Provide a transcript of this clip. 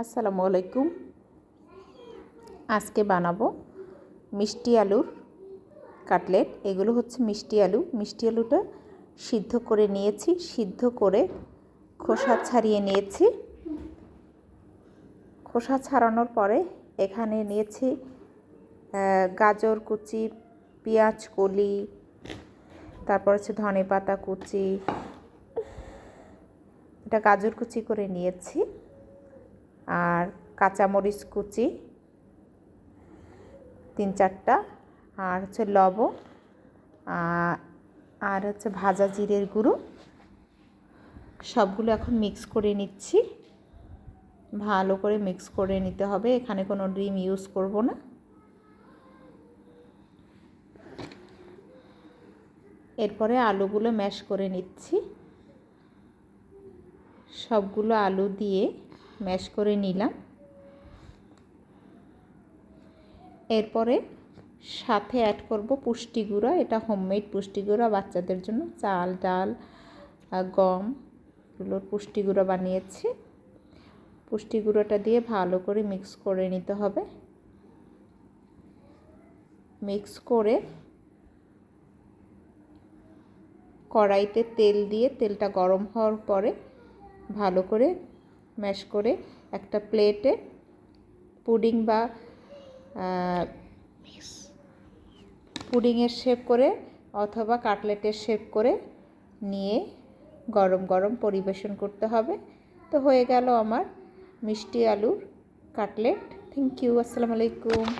আসসালামু আলাইকুম। আজকে বানাবো মিষ্টি আলুর কাটলেট। এগুলো হচ্ছে মিষ্টি আলু। মিষ্টি আলুটা সিদ্ধ করে নিয়েছি, সিদ্ধ করে খোসা ছাড়িয়ে নিয়েছি। খোসা ছাড়ানোর পরে এখানে নিয়েছি গাজর কুচি, পেঁয়াজ কলি, তারপর হচ্ছে ধনে পাতা কুচি। এটা গাজর কুচি করে নিয়েছি। আর কাঁচামরিচ কুচি, তিন চারটা, আর হচ্ছে লবণ আর হচ্ছে ভাজা জিরের গুঁড়ো। সবগুলো এখন মিক্স করে নিচ্ছি। ভালো করে মিক্স করে নিতে হবে, এখানে কোনো ডিম ইউজ করব না। এরপরে আলুগুলো ম্যাশ করে নিচ্ছি। সবগুলো আলু দিয়ে ম্যাশ করে নিলাম। এরপরে সাথে অ্যাড করব পুষ্টি গুঁড়া। এটা হোমমেড পুষ্টি গুঁড়া। বাচ্চাদের জন্য চাল, ডাল গম এগুলোর পুষ্টি গুঁড়া বানিয়েছি। পুষ্টি গুঁড়োটা দিয়ে ভালো করে মিক্স করে নিতে হবে। মিক্স করে কড়াইতে তেল দিয়ে তেলটা গরম হওয়ার পরে ভালো করে ম্যাশ করে একটা প্লেটে পুডিং বা পুডিংয়ের শেপ করে অথবা কাটলেটের শেপ করে নিয়ে গরম গরম পরিবেশন করতে হবে। তো হয়ে গেল আমার মিষ্টি আলুর কাটলেট। থ্যাংক ইউ আসসালামু আলাইকুম।